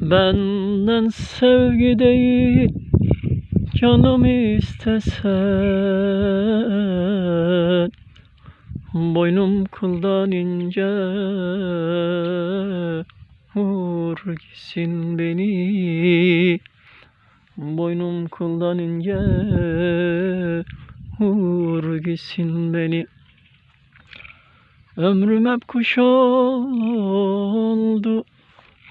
Benden sevgi değil canım istesen. Boynum kıldan ince Vur gitsin beni. Boynum kıldan ince Vur gitsin beni. Ömrüm hep kuş oldu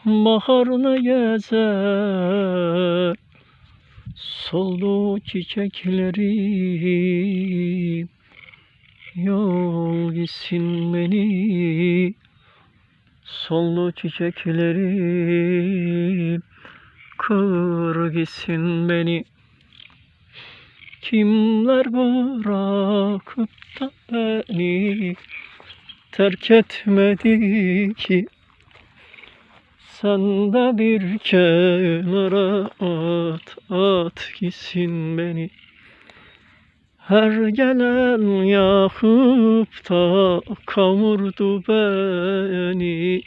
Baharını gezer. Soldu çiçeklerim Yol gitsin beni. Soldu çiçeklerim Kır gitsin beni. Kimler bırakıp da beni terk etmedi ki sen de bir kenara at, at gitsin beni. Her gelen yakıp da kavurdu beni.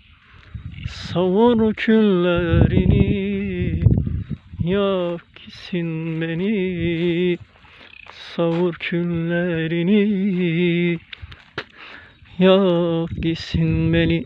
Savur küllerini, yak gitsin beni. Savur küllerini, yak gitsin beni.